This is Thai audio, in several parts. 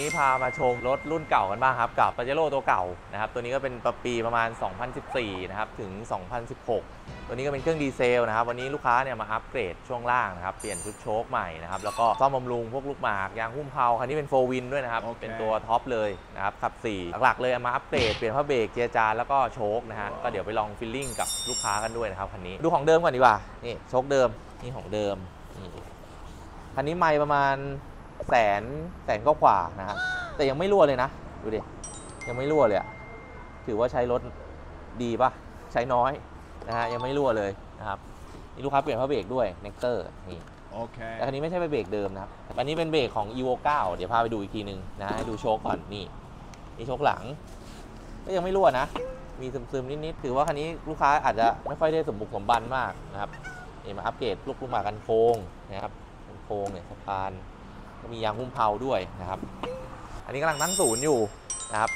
นี้พามาชมรถรุ่นเก่ากันบ้างครับกับปาเจโร่ตัวเก่านะครับตัวนี้ก็เป็นปีประมาณ 2014 นะครับถึง 2016 ตัวนี้ก็เป็นเครื่องดีเซลนะครับวันนี้ลูกค้าเนี่ยมาอัปเกรดช่วงล่างนะครับเปลี่ยนชุดโชคใหม่นะครับแล้วก็ซ่อมบำรุงพวกลูกหมากยางหุ้มเพลาคันนี้เป็นโฟวินด้วยนะครับโอเคเป็นตัวท็อปเลยนะครับขับ 4 หลักๆเลยเอามาอัปเกรดเปลี่ยนผ้าเบรกเจียร์จานแล้วก็โชคนะฮะก็เดี๋ยวไปลองฟิลลิ่งกับลูกค้ากันด้วยนะครับคันนี้ดูของเดิมก่อนดีกว่านี่โชคเดิมนี่ของเดิมนี่คันนี้ไม่ประมาณ แสนแสนก็กว่าๆนะครับแต่ยังไม่รั่วเลยนะ ดูดิ ยังไม่รั่วเลยอะถือว่าใช้รถดีปะใช้น้อยนะฮะยังไม่รั่วเลยนะครับนี่ลูกค้าเปลี่ยนผ้าเบรกด้วย n e c t o r นี่ Okay. แต่คันนี้ไม่ใช่เป็นเบรกเดิมนะครับอันนี้เป็นเบรกของ evo 9 เดี๋ยวพาไปดูอีกทีนึงนะให้ดูโชคก่อนนี่นี่โชคหลัง ก็ยังไม่รั่วนะ มีซึมๆนิดๆถือว่าคันนี้ลูกค้าอาจจะไม่ค่อยได้สมบุกสมบันมากนะครับนี่มาอัปเกรดลูกลูกหมากกันโค้งนะครับกันโค้งเนี่ยสะพาน ก็มียางหุ้มเพลาด้วยนะครับ อันนี้กำลังตั้งศูนย์อยู่นะครับ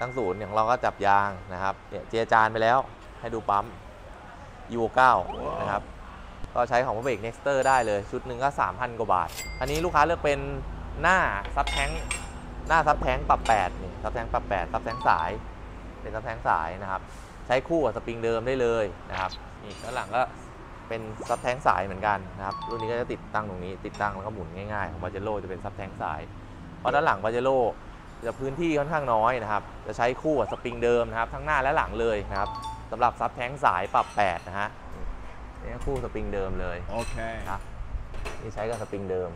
ตั้งศูนย์อย่างเราก็จับยางนะครับเนี่ยเจียจานไปแล้วให้ดูปั๊ม evo 9นะครับก็ใช้ของพระเบรก Nexter ได้เลยชุดหนึ่งก็ 3,000 กว่าบาท อันนี้ลูกค้าเลือกเป็นหน้าซับแท้งหน้าซับแท้งปรับ8นี่ซับแท้งปรับ8ซับแท้งสาย เป็นซับแท้งสายนะครับ ใช้คู่กับสปริงเดิมได้เลยนะครับนี่ด้านหลังก็ เป็นซับแท้งสายเหมือนกันนะครับ รุ่นนี้ก็จะติดตั้งตรงนี้ ติดตั้งแล้วก็หมุนง่ายๆ ของบาเจโร่จะเป็นซับแท้งสาย เพราะด้านหลังบาเจโร่จะพื้นที่ค่อนข้างน้อยนะครับ จะใช้คู่กับสปริงเดิมนะครับ ทั้งหน้าและหลังเลยนะครับสำหรับซับแท้งสายปรับ 8 นะฮะ นี่คู่สปริงเดิมเลย Okay. ครับ นี่ใช้กับสปริงเดิม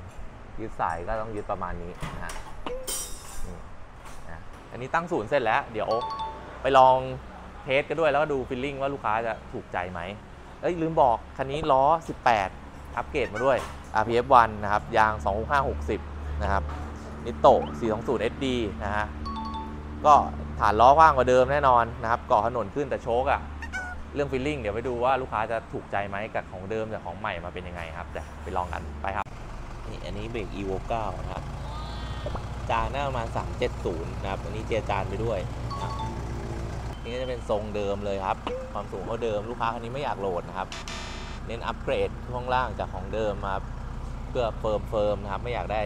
ยึดสายก็ต้องยึดประมาณนี้นะฮะนี่นะอันนี้ตั้งศูนย์เสร็จแล้ว เดี๋ยวไปลองเทสกันด้วยแล้วก็ดูฟิลลิ่งว่าลูกค้าจะถูกใจไหม เอ้ยลืมบอก คันนี้ล้อ 18 อัปเกรดมาด้วย RPF 1 นะครับ ยาง 26560 นะครับ นิโตะ420 SD นะฮะ ก็ฐานล้อกว้างกว่าเดิมแน่นอนนะครับเกาะถนนขึ้นแต่โชคอะเรื่องฟิลลิ่งเดี๋ยวไปดูว่าลูกค้าจะถูกใจไหมกับของเดิมกับของใหม่มาเป็นยังไงครับเดี๋ยวไปลองกันไปครับนี่อันนี้เบรก evo 9 นะครับ จานหน้าประมาณ 370 นะครับ อันนี้เจียจานไปด้วยนะครับ จะเป็นทรงเดิมเลยครับ ความสูงเท่าเดิมลูกค้าคันนี้ไม่อยากโหลดนะครับ เน้นอัปเกรดช่วงล่างจากของเดิมมาเพื่อเฟิร์มเฟิร์มนะครับ ไม่อยากได้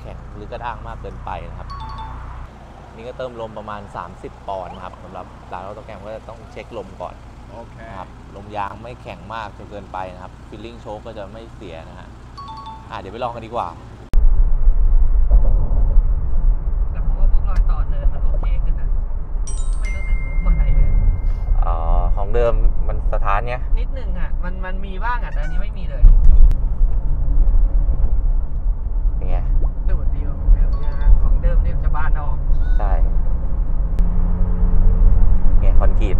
แข็งหรือกระด้างมากเกินไปนะครับ นี่ก็เติมลมประมาณ 30 ปอนด์นะครับสำหรับร้านออโตแกรมก็จะต้องเช็คลมก่อน Okay. นะครับลมยางไม่แข็งมากจนเกินไปนะครับฟิลลิ่งโชคก็จะไม่เสียนะฮะอะเดี๋ยวไปลองกันดีกว่า มันมันมีบ้างอะแต่อันนี้ไม่มีเลยเป็นไงดูดดีกว่าของเดิมเยอะนะของเดิมเนี่ยมันจะบานออก ใช่ไงคอนกรีต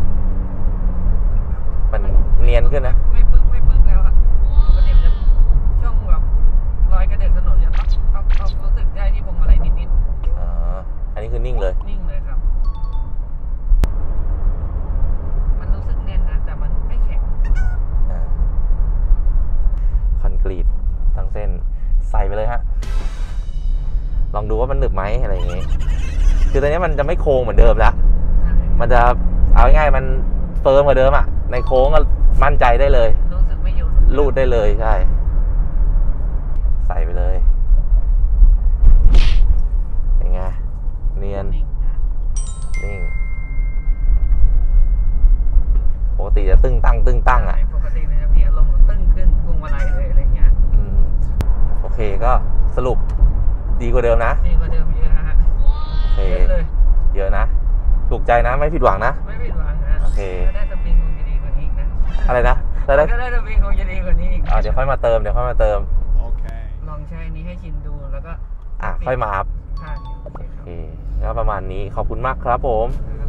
มันเนียนขึ้นนะ ลองดูว่ามันหนึบไหมอะไรอย่างงี้คือตอนนี้มันจะไม่โค้งเหมือนเดิมแล้ว มันจะเอาง่ายๆมันเฟิร์มกว่าเดิมอะ ในโค้งก็มั่นใจได้เลย รู้สึกไม่อยู่รูดได้เลยใช่ ใส่ไปเลยเป็นไงเนียนนิ่งนะนิ่งปกติจะตึงตั้งตึงตั้งอะปกติมันจะมีอารมณ์ตึ้งขึ้นพวงมาลัยเลยอะไรเงี้ย อืม โอเคก็สรุป ดีกว่าเดิมนะดีกว่าเดิมเยอะฮะโอเคเยอะเลยเยอะนะ ถูกใจนะไม่ผิดหวังนะ ไม่ผิดหวังนะโอเคถ้าได้สปริงคงจะดีกว่านี้อีกนะ อะไรนะแต่ได้ถ้าได้สปริงคงจะดีกว่านี้อีกอ่าเดี๋ยวค่อยมาเติมเดี๋ยวค่อยมาเติม Okay. ลองใช้อันนี้ให้ชินดูแล้วก็อะค่อยมาอัพผ่านโอเคคโอรับเคแล้วประมาณนี้ขอบคุณมากครับผมครับ